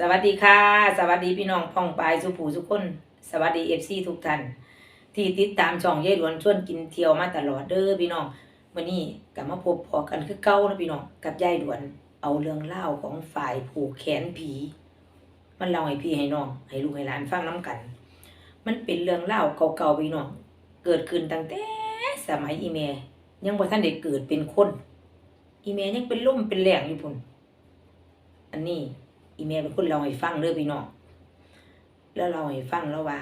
สวัสดีค่ะ สวัสดีพี่น้องพ่องปายสุผูสุกคนสวัสดีเอฟซีทุกท่านที่ติดตามช่องยายหลวนชวนกินเที่ยวมาตลอดเด้อพี่น้องวันนี้กลับมาพบพอกันคือเก่านะพี่น้องกับยายหลวนเอาเรื่องเล่าของฝ่ายผูกแขนผี มันเล่าให้พี่ให้น้อง ให้ลูกให้หลานฟังน้กัน มันเป็นเรื่องเล่าเก่าๆพี่น้องเกิดขึ้นตั้งแต่สมัยอีเมยังบ่ทันได้เกิดเป็นคน อีเมยังเป็นล่มเป็นแหลงอยู่พุ่นอันนี้ อีเมลเป็นคนเราให้ฟังเด้อพี่น้องแล้วเราให้ฟังแล้วว่า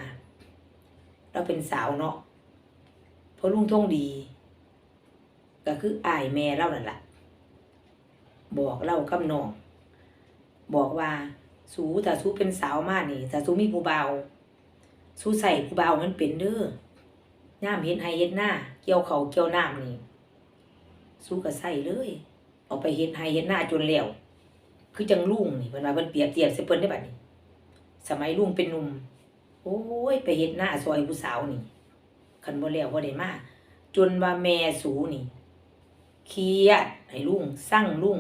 เราเป็นสาวเนาะเพราะลุงท่งดี ก็คืออายแม่เรานั่นแหละบอกเล่ากับน้องบอกว่า สูถ้าสูเป็นสาวมากนี่ถ้าสูมีผู้เบาสูใส่ผู้เบามันเป็นเด้อย่ามเฮ็ดให้เฮ็ดหน้า เกี่ยวเขาเกี่ยวน้ำนี่ สู้ก็ใส่เลย เอาไปเฮ็ดให้เฮ็ดหน้าจนแล้ว คือจังลุงนี่เพิ่นว่าเพิ่นเปรียบเทียบใส่เพิ่นได้บัดนี้สมัยลุงเป็นหนุ่มโอ้ยไปเฮ็ดหน้าซอยผู้สาวนี่คันบ่แล้วบ่ได้มาจนว่าแม่สูนี่เครียดให้ลุงสั่งลุง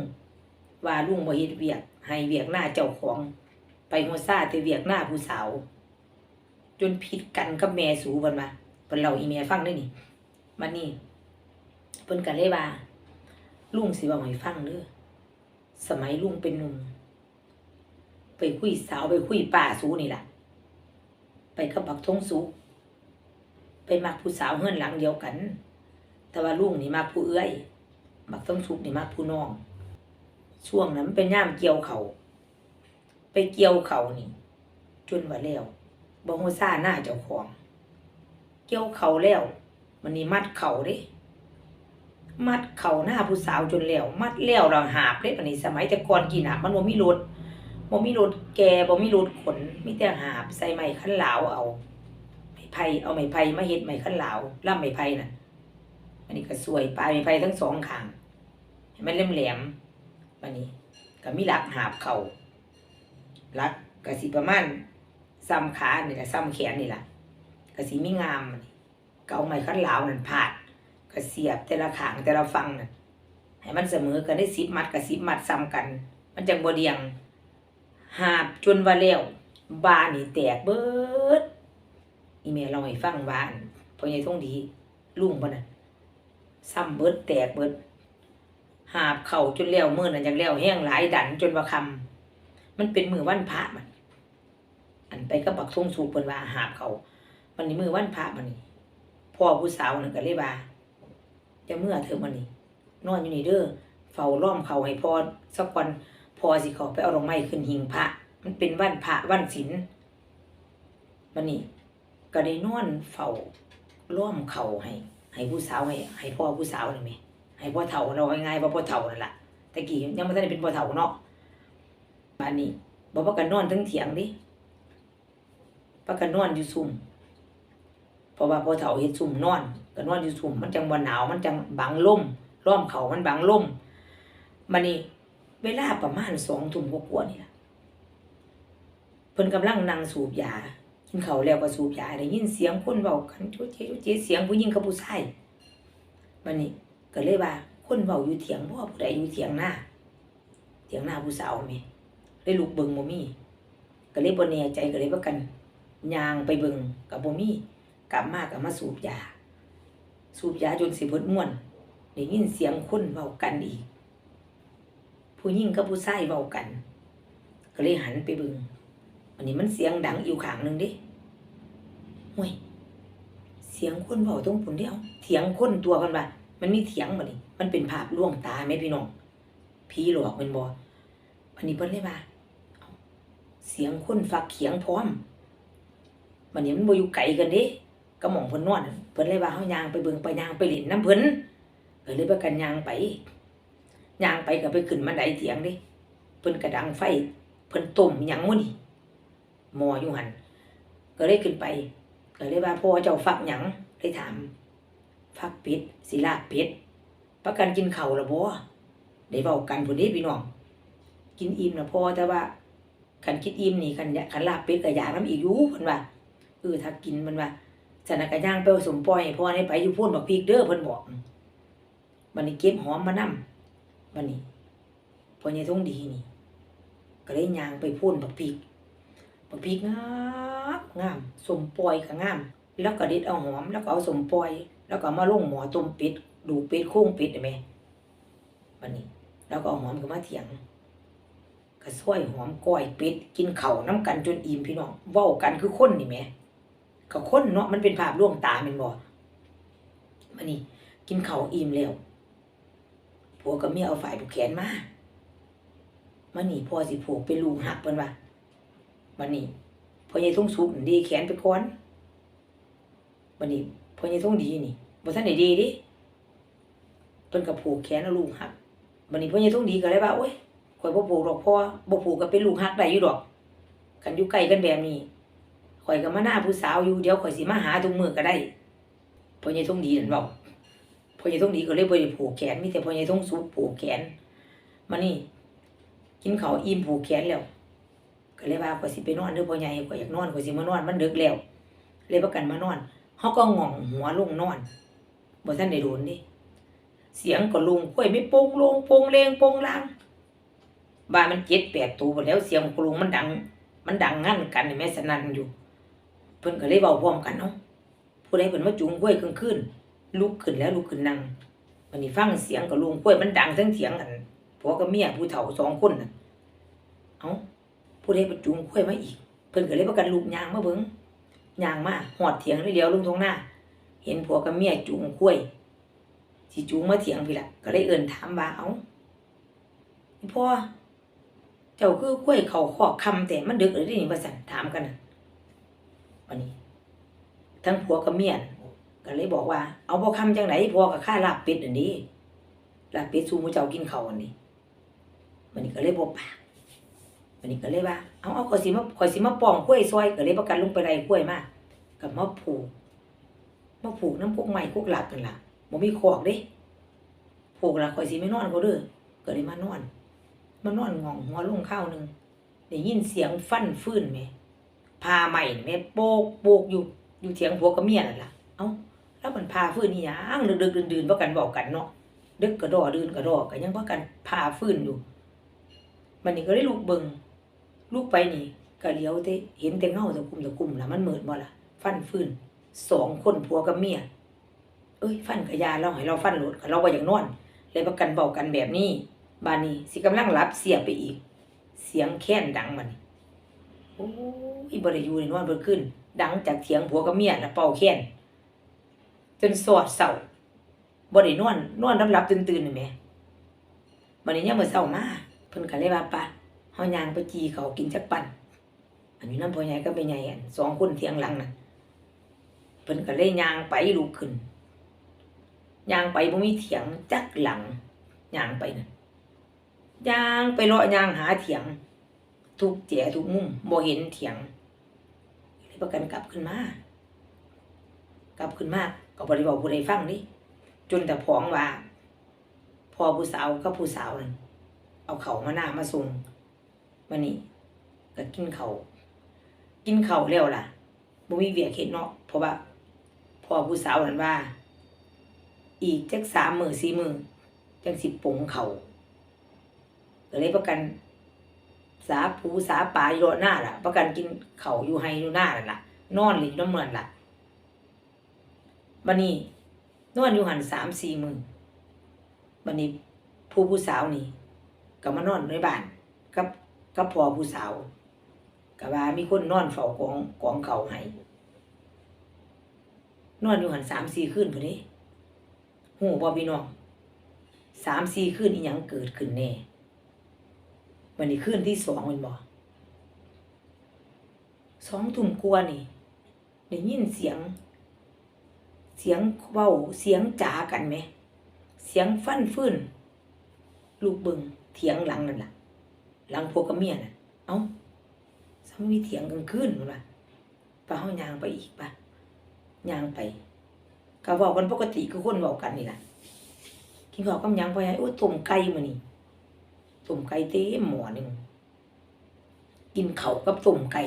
ว่าลุงบ่เฮ็ดเวียก ให้เวียกหน้าเจ้าของ ไปหัวซ่าแต่เวียกหน้าผู้สาว จนผิดกันกับแม่สูเพิ่นว่าเพิ่นเล่าอีแม่ฟังได้นี่บัดนี้เพิ่นก็เลยว่าลุงสิเว้าให้ฟังเด้อ สมัยลุงเป็นหนุ่ม ไปคุยสาวไปคุยป่าสูนี่แหละไปกับบักทงสุกไปมักผู้สาวเฮือนหลังเดียวกัน แต่ว่าลุงนี่มักผู้เอื้อยบักทงสุกนี่มักผู้น้อง ช่วงนั้นมันเป็นย่ามเกี่ยวเขา ไปเกี่ยวเขานี่ จนว่าแล้วบ่ฮู้ซ่าหน้าเจ้าของ เกี่ยวเขาแล้ว มันนี่มัดเขาเด้ มัดเข่าหน้าผู้สาวจนแล้วมัดแล้วเราหาบเด้ปานนี้สมัยแต่ก่อนกี่หนาบมันบ่มีรถบ่มีรถแกบ่มีรถขนมีแต่หาบใส่ไม้คันหลาวเอาไม้ไผ่เอาไม้ไผ่มาเฮ็ดไม้คันหลาวล่ำไม้ไผ่น่ะ อันนี้ก็สวยปลายไม้ไผ่ทั้งสองข้างให้มันแหลมๆบัดนี้ ก็มีหลักหาบเข่าหลักก็สิประมาณซ้ำขานี่แหละซ้ำแขนนี่แหละก็สิมีงามบัดนี้ก็เอาไม้คันหลาวนั่นพาด ก็เสียบแต่ละขางแต่ละฟังน่ะให้มันเสมอกันได้สิบมัดกับสิบมัดซ้ำกัน มันจังบ่เดียง หาบจนว่าแล้วบานนี่แตกเบิดอีเมลเราให้ฟังว่านพอใหญ่ทงดีลุงบ่น่ะซ้ำเบิดแตกเบิด หาบเข่าจนแล้วมือนั้นจังแล้วแห้งหลายดันจนว่าคำมันเป็นมือวันพระมัน อันไปกับบักทงสุกเพิ่นว่าหาบเขามันนี่มือวันพระมันนี่พ่อผู้สาวนั่นก็เลยว่า จะเมื่อเธอมานี่นอนอยู่นี่เด้อเฝ้าล้อมเขาให้พอสักวันพอสิเขาไปเอาดอกไม้ขึ้นหิงพระมันเป็นวันพระวันศีลมันนี่ก็ได้นอนเฝ้าล้อมเขาให้ ให้ผู้สาวให้ให้พ่อผู้สาวนี่แหมให้พ่อเฒ่าเราง่ายๆว่าพ่อเฒ่านั่นแหละแต่กี้ยังไม่ทันได้เป็นพ่อเฒ่าเนาะบ้านนี้บอกว่ากันนอนทั้งเถียงดิปากันนอนอยู่ซุ่ม เพราะว่าพอเฒ่าเฮ็ดซุ่มนอนก็นอนอยู่ซุ่มมันจังบ่หนาวมันจังบังลมล้อมเขามันบังลมบัดนี้เวลาประมาณ2ทุ่มกว่านี่ล่ะเพิ่นกำลังนั่งสูบยากินเขาแล้วก็สูบยาได้ยินเสียงคนเว้ากันจุ๊เจ๊จุ๊เจ๊เสียงผู้หญิงกับผู้ชายบัดนี้ก็เลยว่า คนเว้าอยู่เถียงบ่ผู้ใดอยู่เถียงหน้าเถียงหน้าผู้สาวม่เลยลุกเบิงบ่มีก็เลยบ่แน่ใจก็เลยว่ากันยางไปเบิงก็บ่มี กลับมาก็มาสูบยา สูบยาจนสิเบิดม่วนได้ยินเสียงคนเว้ากันอีก ผู้หญิงกับผู้ชายเว้ากัน ก็เลยหันไปบิ่งวันนี้มันเสียงดังอยู่ขางหนึ่งด้ห่วยเสียงคนเว้าตรงปุ่นเดียวเถียงคนตัวกันว่ามันมีเถียงบัดนี้มันเป็นภาพล่วงตาไหมพี่น้องผีหลอกแมันบ่วันนี้เพิ่นเลยว่าเสียงคนฝักเขียงพร้อมมันนี้มันบ่อยู่ไกลกันด้ ก็หม่องเพิ่นนอนเพิ่นเลยว่าเฮายางไปเบิ่งไปยางไปเล่นน้ำเพิ่นก็เลยประกันยางไปยางไปก็ไปขึ้นบันไดเถียงด้เพิ่นก็ดังไฟเพิ่นต้มหยังมื้อนี่หมออยู่หันก็เลยขึ้นไปก็เลยว่าพ่อเจ้าฟักหยังเลยถามฟักเป็ดสิลาบเป็ดประกันกินเข้าวแล้วบ่ได้เว้ากันพุ่นเด้พี่น้อง กินอิ่มแล้วพอแต่ว่าคันคิดอิ่มนี่คันอยากคันลาบเป็ดก็อยากนํอีกอยู่เพิ่นว่าเออถ้ากินมันว่า สนากระย่างไปผสมปล่อยให้พ่อให้ไปอยู่พ่นบักพริกเด้อเพิ่นบอกบัดนี้เก็บหอมมานำบัดนี้พ่อใหญ่ทงดีนี่ ก็เลยย่างไปพ่นบักพริกบักพริกงามงามสมปล่อยก็งาม แล้วก็เด็ดเอาหอมแล้วก็เอาสมปล่อย แล้วก็เอามาลงหมอต้มเป็ดดูเป็ดโค้งเป็ดได้ไหมวันนี้แล้วก็เอาหอมก็มาเถียงก็ซอยหอมก้อยเป็ดกินเข่าวน้ำกันจนอิ่มพี่น้องเว้ากันคือคนนี่แหม ก็คนเนาะมันเป็นภาพลวงตาแม่นบ่มันนี่กินเขาอิ่มแล้วผัวกับเมียเอาฝ่ายผูกแขนมามันนี่พ่อสิผูกเป็นลูกหักเพิ่นว่ามันนี่พ่อใหญ่ทุ่งสุกดีแขนไปก่อนมันนี่พ่อใหญ่ทุ่งดีนี่บ่ทันได้ดีดิเพิ่นก็ผูกแขนเอาลูกหักมันนี่พ่อใหญ่ทุ่งดีก็เลยว่าโอ๊ยข่อยบ่ผูกดอกพ่อบ่ผูกก็เป็นลูกหักได้อยู่ดอกกันอยู่ใกล้กันแบบนี้ ข่อยก็มาหน้าผู้สาวอยู่เดี๋ยวข่อยสิมาหาทุกมือก็ได้พ่อใหญ่ทงดีนั่นเว้าพ่อใหญ่ทงดีก็เลยบ่ได้ผูกแขนมีแต่พ่อใหญ่ทงสุกผูกแขนมานี่ กินข้าวอิ่มผูกแขนแล้วก็เลยว่าข่อยสิไปนอนเด้อพ่อใหญ่ข่อยอยากนอนข่อยสิมานอนมันดึกแล้ว เลยประกันมานอนเฮาก็ง่องหัวลงนอนบ่ทันได้โดนเดิเสียงก็ลุงกล้วยไม่โป่งลงโป่งเลงโป่งลางบ้านมันเจ็ดแปดตัวหมดแล้วเสียงกลุงมันดัง มันดังงั้นกันนี่แม่สนันอยู่ เพิ่นก็เลยเว้าพร้อมกันเนาะผู้ใดเพิ่นมาจุงกล้วยกลางคืนลุกขึ้นแล้วลุกขึ้นนั่งวันนี้ฟังเสียงกับลุงกล้วยมันดังทั้งเสียงกันผัวกับเมียผู้เฒ่าสองคนน่ะเอาผู้ใดประจุงกล้วยมาอีก เพิ่นก็เลยประกันลูกยางมาเบิ่งยางมาหอดเถียงเดียวลุงทงหน้า เห็นผัวกับเมียจูงกล้วยสิจูงมาเถียงพี่ละก็เลยเอิ้นถามว่าเอาพ่อเจ้าคือกล้วยเขาขอกคำแต่มันดึกเลยที่นี่ว่าซั่นถามกันน่ะ วันนี้ ทั้งผัวกับเมียน่ะก็เลยบอกว่า เอาบ่คำจังไหนพอกับค่าลาบเป็ดอันนี้ลาบเป็ดสู่หมูเจ้ากินเขาอันนี้มันนี่ก็เลยบ่ปากมันนี่ก็เลยว่า เอาเอาข่อยสิมาข่อยสิมาปองกล้วยซอยก็เลยประกันลงไปไล่กล้วยมากับมาผูกมาผูกน้ำพวกไม้พวกหลักกันล่ะบ่มีคอกเด้ผูกละข่อยสิไม่นอนก็เด้อก็เลยมานอนมานอนงองหัวลงข้าวหนึงได้ยินเสียงฟันฟื้นแหม พาใหม่แม่โปกโปกอยู่อยู่เถียงผัวกับเมียนั่นล่ะเอ้าแล้วมันพาฟื้นนี่ยังดึกๆดื่นๆบ่กันบอกกันเนาะดึกกระดอดื่นกระดอก็ยังบ่กันพาฟื้นอยู่ มันนี่ก็ได้ลูกเบิงลูกไปนี่ก็เลี้ยวแต่เห็นแต่เงาตะคุ่มตะคุ่มล่ะมันเหมืดบ่ล่ะฟันฟื้นสองคนผัวกับเมียเอ้ย ฟันกะยาเราให้เราฟันโลดก็เราบ่อย่ากนอนเลยประกันบากันแบบนี้ บานนี้สิกำลังหลับเสียไปอีก เสียงแค้นดังมานี่ โอ้ยบ่ได้อยู่ในนอนเบิดขึ้น ดังจากเถียงผัวกับเมียแล้วเป่าแค้นจนสอดเศร้าบ่ได้นอนนอนรับๆตื่นๆนี่แหมบัดนี้ยามมื้อเช้ามาเพิ่นก็เลยว่าปะเฮายางไปจีเขากินจักปั่นอันนี้น้ำพ่อใหญ่ก็แม่ใหญ่อันสองคนเถียงหลังนั่นเพิ่นก็เลยยางไปลุกขึ้นยางไปบ่มีเถียงจักหลังยางไปนั่นยางไปเลาะยางหาเถียง ทุกแจทุกมุมบ่เห็นเถียงเลยประกันกลับขึ้นมา กลับขึ้นมาก็บริบอกผู้ใดฟังนี่จนแต่พ้องว่า พอผู้สาวกับผู้สาวนั่นเอาเขาวมาหน้ามาส่งวันนี้ก็กินเขาวกินเขาวแล้วล่ะบ่มีเวียกเฮ็ดเนาะเพราะว่าพอผู้สาวนั่นว่า อีกจักสามมือสี่มือจังสิปงเขาก็เลยประกัน สาผูสาป่าอยู่หน้าล่ะ ประกันกินเขาอยู่ให้อยู่หน้านั่นล่ะ นอนหลินน้ำเมือนล่ะบันนี้นอนอยู่หันสามสี่มือบันนี้ผู้ผู้สาวนี่ก็มานอนในบ้านกับกับพอผู้สาวก็ว่ามีคนนอนเฝ้ากองกองเขาให้นอนอยู่หันสามสี่คืนพอดีหูบ่พี่น้องสามสี่คืนอีหยังเกิดขึ้นแน่ วันนี้คืนที่สองมันบ่สองทุ่มกว่านี่ได้ยินเสียง เสียงเว้าเสียงจ๋ากันไหม เสียงฟันฟื้น ลูกเบิงเถียงหลังนั่นล่ะ หลังพวกกับเมียน่ะ เอ้าสามีเถียงกลางคืนมันว่าปะเฮายางไปอีกปะยางไปก็เว้ากันปกติคือคนเว้ากันนี่แหละกินข้าวกับยังไปให้โอ้ต้มไก่มื้อนี้ ต้มไก่เต็มหมอหนึงกินเข้ากับต้มไก่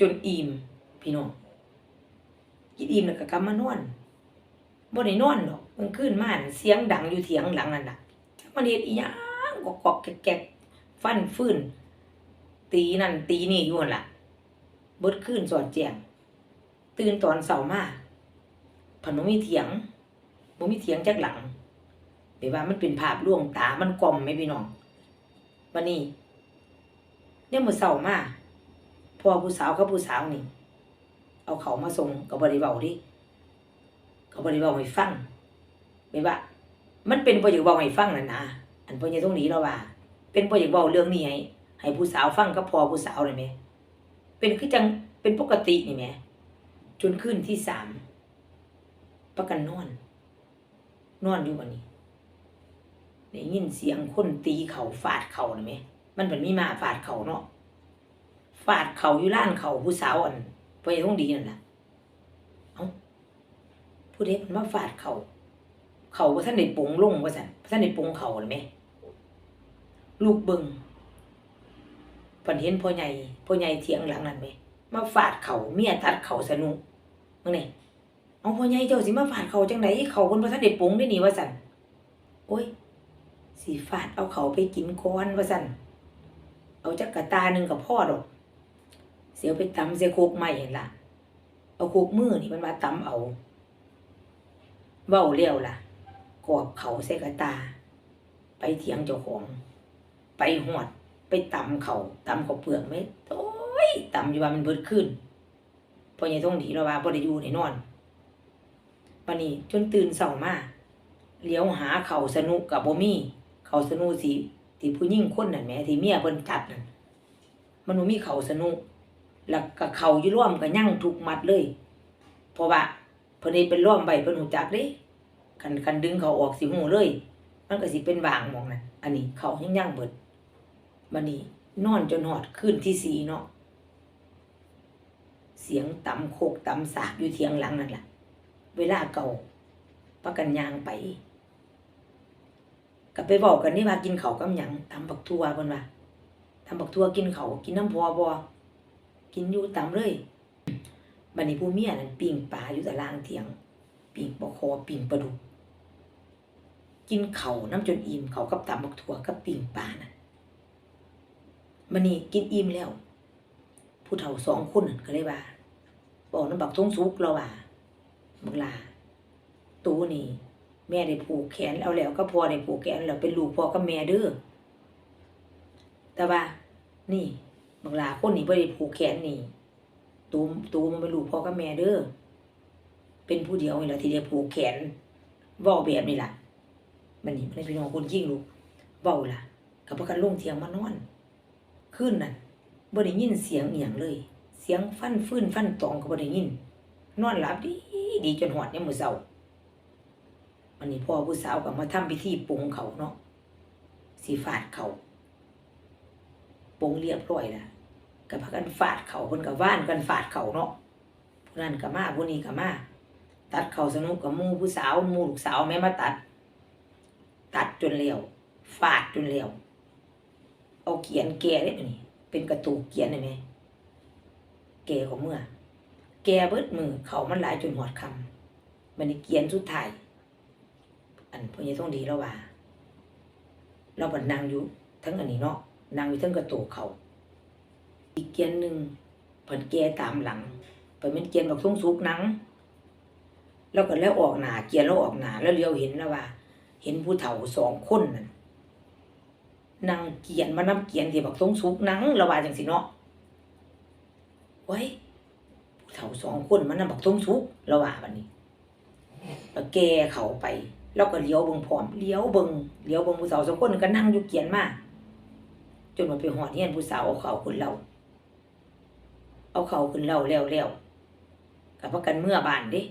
จนอิ่มพี่น้องกินอิ่มแล้วก็กลับมานอนบ่ได้นอนดอกมันขึ้นมาเสียงดังอยู่เถียงหลังนั่นน่ะจักมันเฮ็ดอีหยังกอกๆแกกฟันฟื้นตีนั่นตีนี่อยู่หั่นล่ะบดขึ้นสอดแจงตื่นตอนเสาร์มาผันบ่มีเถียงบ่มีเถียงจักหลัง แปลว่ามันเป็นภาพลวงตา มันกลมไหมพี่น้องวันนี้เนี่ยมือเสาร์มาพอผู้สาวกับผู้สาวนี่ เอาเขามาส่งก็บ่ได้เวาดิก็บ่ได้เวาให้ฟังแม่ว่า มันเป็นบ่อยากเว้าให้ฟังนั่นนะอันพ่อใหญ่ตรงนี้แล้วว่า เป็นบ่อยากเว้าเรื่องนี้ให้ให้ผู้สาวฟังกับพอผู้สาวเลยแหมเป็นคือจังเป็นปกตินี่แหมจนคืนที่สามประกันนอน นอนอยู่วันนี้ ได้ยินเสียงคนตีเขาฟาดเขาน่ะแหมมันเป็นมีมาฟาดเขาเนาะฟาดเขาอยู่ร้านเขาผู้สาวอันพ่อใหญ่ตรงดีนั่นแหละเอ้าผู้ใดมันมาฟาดเขาเขาว่าท่านได้ปรุงลงว่าสันท่านได้ปงเขาเลยไหมลูกเบิงฝันเห็นพ่อใหญ่พ่อใหญ่เถียงหลังนั้นไหมมาฟาดเขาเมียตัดเขาสนุกมึงนี่เอาพ่อใหญ่เจ้าสิมาฟาดเขาจังไดเขาคนว่าท่านได้ปงได้หนีว่าสันโอ้ย สีฟาดเอาเขาไปกินก้อนว่าสันเอาจักกะตาหนึ่งกับพ่อดอก เสียวไปตำเสียโคกใหม่เห็นละเอาโคกมือนี่มันมาตำเอาเว้าเลี้ยวล่ะ กอบเขาใส่กตา ไปเถียงเจ้าของ ไปหอด ไปตำเขาตำเขาเปลือกไหมโอ้ยตำอยู่ว่ามันเบิดขึ้นพอใหญ่ต้องหนีเราว่าบ่ได้อยู่ในนอนวันนี้จนตื่นเช้ามาเลี้ยวหาเขาสนุกกับบ่มี่ เขาสนุสิที่ผู้หญิงคนนั่นแหมที่เมียเพิ่นจัดนั่นมันมีเขาสนุแล้วก็เขาอยู่ร่วมกันยั่งทุกมัดเลย เพราะว่าเพิ่นเป็นร่วมใบเพิ่นหูจักเด้คันคันดึงเขาออกสิหูเลย มันก็สิเป็นบางมองนั่นอันนี้เขายังยั่งเบิดบัดนี้นอนจนหอดขึ้นที่สีเนาะเสียงตำโคกตำสากอยู่เทียงหลังนั่นแหละเวลาเก่าประกันยางไป ก็ไปบอกกันนี่ว่ากินเขากับหยังตำบักทั่วเพิ่นว่าตำบักทั่วกินเขากินน้ำพอบ่กินอยู่ตำเลยบัดนี้ผู้เมียนั่นปิ้งปลาอยู่ตารางเถียง ปิ่งปลาคอปิ่งปลาดุกกินเขาน้ำจนอิ่มเขากับตำบักถั่วกับปิ่งปลาน่ะมันนี่กินอิ่มแล้ว ผู้เฒ่าสองคนก็เลยว่าบอกน้ำบักทงสุกเราว่าบักลาตูนี่ แม่ได้ผูกแขนแล้วแล้วก็พอได้ผูกแขนแล้วเป็นลูกพ่อกับแม่เด้อแต่ว่า นี่บักลาคนนี้บ่ได้ผูกแขนนี่ตูมตูมันเป็นลูกพ่อกับแม่เด้อเป็นผู้เดียวนี่แหละที่ได้ผูกแขนเว้าแบบนี้ล่ะมันนี่มันพี่น้องคนยิ่งลูกเว้าล่ะกับประกันลงเทียงมานอนขึ้นนั่นบ่ได้ยินเสียงเอียงเลย เสียงฟันฟื้นฟันตองก็บ่ได้ยิน นอนหลับดีดีจนหอดยามมื้อเช้า วันนี้พ่อผู้สาวก็มาทำพิธีปงเขาเนาะสิฟาดเขาปงเรียบร้อยแล้วก็พากันฟาดเขาเพิ่นก็ว่านกันฟาดเขาเนาะผู้นั้นก็มาผู้นี้ก็มาตัดเขาสนุกกับมูผู้สาวมูลูกสาวแม่มาตัด ตัดจนเลี้ยวฟาดจนเลี้ยวเอาเขียนแกได้ปะนี่เป็นกระตูกเขียนได้ไหมแกของเมื่อ แกเบิดมือเขามันหลายจนหอดคำมันนี่เขียนสุดท้าย อันพวกนี้ต้องดีแล้วว่า เราบัดนางอยู่ทั้งอันนี้เนาะนางอยู่ทั้งกระตูเขา อีกเกียนหนึ่งผันแกตามหลังไปเป็นเกียนบอกทุ่งสุกนังแล้วก็แล้วออกหนาเกียร์แล้วออกหนาแล้วเลี้ยวเห็นแล้วว่า เห็นผู้เฒ่าสองคนนั่นนางเกียนมานำเกียนที่บักทงสุกนังระว่าจังสิเนาะไว้ผู้เฒ่าสองคนมานำบักทงสุกระว่าบัดนี้แล้วแกเขาไป แล้วก็เลี้ยวเบิงพร้อมเลี้ยวเบิงเลี้ยวเบิงผู้สาวสองคนก็นั่งอยู่เกียนมาจนมาไปหอดเฮียนผู้สาวเอาเขาขึ้นเราเอาเขาขึ้นเราแล้วแล้วกับประกันเมื่อบานด้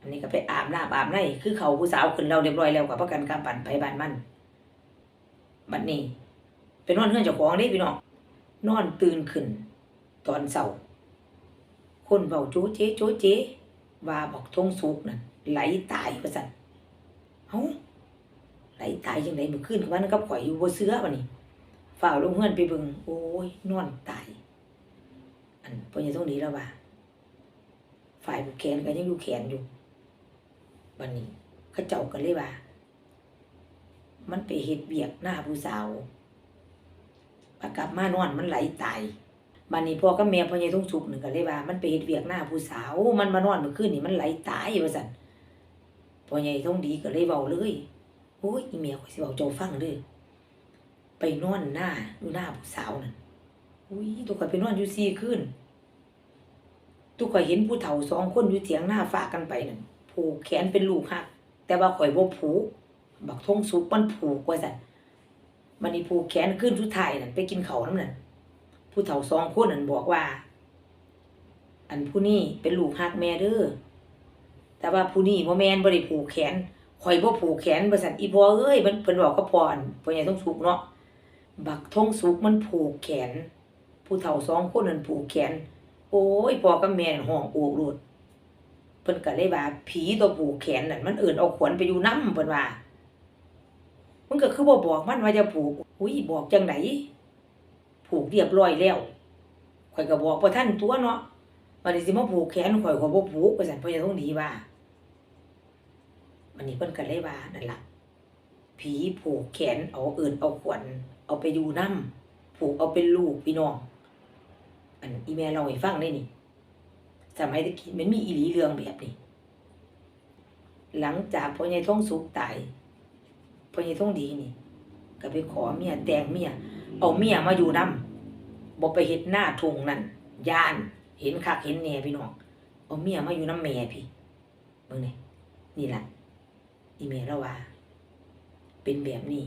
อันนี้ก็ไปอาบน้ำอาบในคือเขาผู้สาวขึ้นเราเรียบร้อยแล้วกับประกันกำปั่นไปบ้านมันบัดนี้เป็นนอนเฮือนเจ้าของนี่พี่น้องนอนตื่นขึ้น ตอนเช้าคนเบาโจ๊เจ๊โจ๊เจ๊ว่าบอกทงสุกนั่น ไหลตายประสันเอ้าไหลตายจังไดเมื่อคืนกับมันก็ปล่อยอยู่บนเสื้อบัดนี้ฝ่าวลงเฮือนไปเบิ่งโอ้ยนอนตาย อันพอยังต้องดีแล้วว่าฝ่ายผูกแขนก็ยังอยู่แขนอยู่วันนี้เขาเจ้ากันเลยว่า มันไปเฮ็ดเบียกหน้าผู้สาวมากลับมานอนมันไหลตายบัดนี้พ่อกับแม่พ่อใหญ่ต้องสุกหนึ่งก็เลยว่า มันไปเฮ็ดเวียกหน้าผู้สาว มันมานอนเมื่อคืนนี่มันไหลตายว่าซั่น พ่อใหญ่ต้องดีก็เลยเว้าเลยโอ้ยอีเมียข่อยสิเว้าเจ้าฟังเด้อไปนอนหน้าอยู่หน้าผู้สาวนั่นอุ้ยตัวข่อยไปนอนอยู่4คืนตัวข่อยเห็นผู้เฒ่าสองคนอยู่เถียงหน้าฝากกันไปนั่นผูกแขนเป็นลูกหัก แต่ว่าข่อยบ่ผูกบักทงสุกมันผูกว่าซั่นมันนี่ผูกแขนขึ้นสุดท้ายนั่นไปกินเขาน้ำนั่นผู้เฒ่าสองคนนั่นบอกว่า อันผู้นี้เป็นลูกฮักแม่เด้อ แต่ว่าผู้นี้บ่แม่นบ่ได้ผูกแขนข่อยบ่ผูกแขนบ่ซั่นอีพ่อเอ้ยมันเพิ่นบอกกับพ่ออันพ่อใหญ่ต้องสุกเนาะบักทงสุกมันผูกแขน ผู้เฒ่าสองคนนั่นผูกแขน โอ้ยพ่อกับแม่นั่นห้องโอกโลดเพิ่นก็เลยว่าผีตัวผูกแขนนั่นมันเอิ้นเอาขวัญไปอยู่น้ำเพิ่นว่ามันก็คือบ่บอกมันว่าจะผูกอุ้ยบอกจังไดผูกเรียบร้อยแล้วข่อยก็บอกบ่ทันตัวเนาะวันนี้สิมาผูกแขนข่อยก็บ่ผูกว่าซั่นเพิ่นจะต้องดีว่า วันนี้เพิ่นก็เลยว่านั่นล่ะผีผูกแขนเอาเอิ้นเอาขวัญเอาไปอยู่นํผูกเอาเป็นลูกพี่น้อง อันอีแม่เล่าให้ฟังได้นี่สมัยตะกี้มันมีอีหลีเรื่องแบบนี้ หลังจากพ่อใหญ่ท้องสุกตายพ่อใหญ่ท้องดีนี่ ก็ไปขอเมียแต่งเมียเอาเมียมาอยู่น้ำบ่ไปเฮ็ดหน้าทงนั่นย่านเห็นคักเห็นแหน่พี่น้องเอาเมียมาอยู่น้ำแม่พี่เบิ่งนี่นี่ล่ะ อีเมลเราว่า เป็นแบบนี้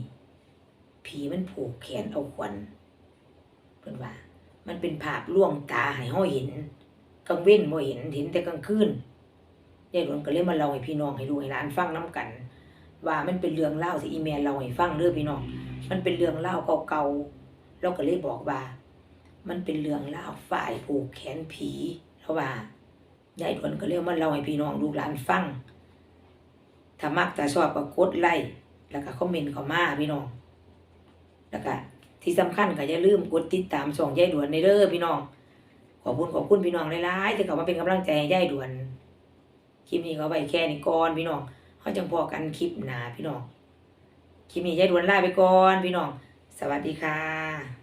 ผีมันผูกแขนเอาขวัญเพิ่นว่า มันเป็นภาพล่วงตาให้เฮาเห็นกลางเว้นบ่เห็นเห็นแต่กลางคืนยายหลวงก็เลยมาเล่าให้พี่น้องให้ลูให้หลานฟังนํกัน ว่ามันเป็นเรื่องเล่าวที่อีเมลเราให้ฟังเด้อพี่น้อง มันเป็นเรื่องเล่าเก่าๆเราก็เลยบอกว่า มันเป็นเรื่องเล่าฝ่ายผูกแขนผีแล้วว่ายายดวนก็เรียมาเล่าให้พี่น้องลูกหลานฟัง ถ้ามักถ้าชอบก็กดไลค์แล้วก็คอมเมนต์เข้ามาพี่น้อง แล้วก็ที่สำคัญก็อย่าลืมกดติดตามช่องยายดวนในเด้อพี่น้อง ขอบคุณขอบคุณพี่น้องหลายๆที่เข้ามาเป็นกำลังใจยายดวนคลิปนี้ก็เอาไว้แค่นี้ก่อนพี่น้องเขาจังพอกันคลิปหนาพี่น้องคลิปนี้ยายดวนลาไปก่อนพี่น้อง สวัสดีค่ะ